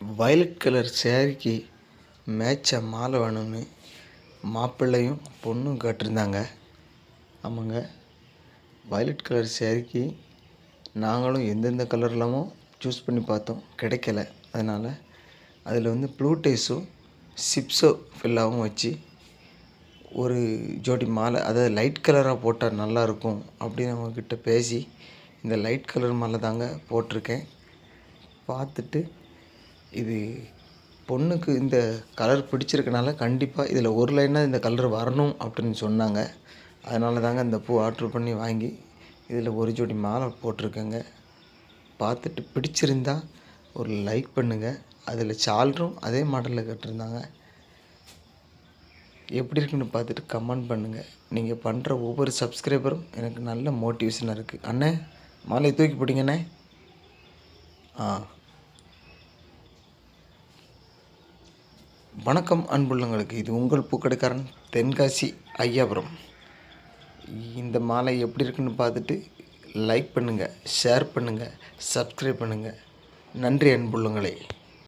Violet colour சேரீக்கு மேட்சாக மாலை வேணும்னு மாப்பிள்ளையும் பொண்ணும் கேட்டிருந்தாங்க. ஆமாங்க வயலட் கலர் சேரீக்கு நாங்களும் எந்தெந்த கலர்லாமோ சூஸ் பண்ணி பார்த்தோம். கிடைக்கல. அதனால் அதில் வந்து ப்ளூடேஸும் சிப்ஸோ ஃபில்லாகவும் வச்சு ஒரு ஜோடி மாலை அதாவது லைட் கலராக போட்டால் நல்லாயிருக்கும் அப்படின்னு அவங்கக்கிட்ட பேசி இந்த லைட் கலர் மாலை தாங்க போட்டிருக்கேன். பார்த்துட்டு இது பொண்ணுக்கு இந்த கலர் பிடிச்சிருக்கனால கண்டிப்பாக இதில் ஒரு லைனாக இந்த கலர் வரணும் அப்படின்னு சொன்னாங்க. அதனால தாங்க இந்த பூ ஆர்ட்ரு பண்ணி வாங்கி இதில் ஒரு ஜோடி மாலை போட்டிருக்கேங்க. பார்த்துட்டு பிடிச்சிருந்தா ஒரு லைக் பண்ணுங்கள் அதில் சால்ரும் அதே மாடலில் கட்டிருந்தாங்க. எப்படி இருக்குன்னு பார்த்துட்டு கமெண்ட் பண்ணுங்கள் நீங்கள் பண்ணுற ஒவ்வொரு சப்ஸ்கிரைபரும் எனக்கு நல்ல மோட்டிவேஷனாக இருக்குது அண்ணே மாலையை தூக்கி போட்டிங்கண்ணே. ஆ. வணக்கம் அன்புள்ளங்களுக்கு இது உங்கள் பூக்கடைக்காரன் தென்காசி ஐயாபுரம். இந்த மாலை எப்படி இருக்குன்னு பார்த்துட்டு லைக் பண்ணுங்கள் ஷேர் பண்ணுங்கள் சப்ஸ்கிரைப் பண்ணுங்கள் நன்றி அன்புள்ளங்களே.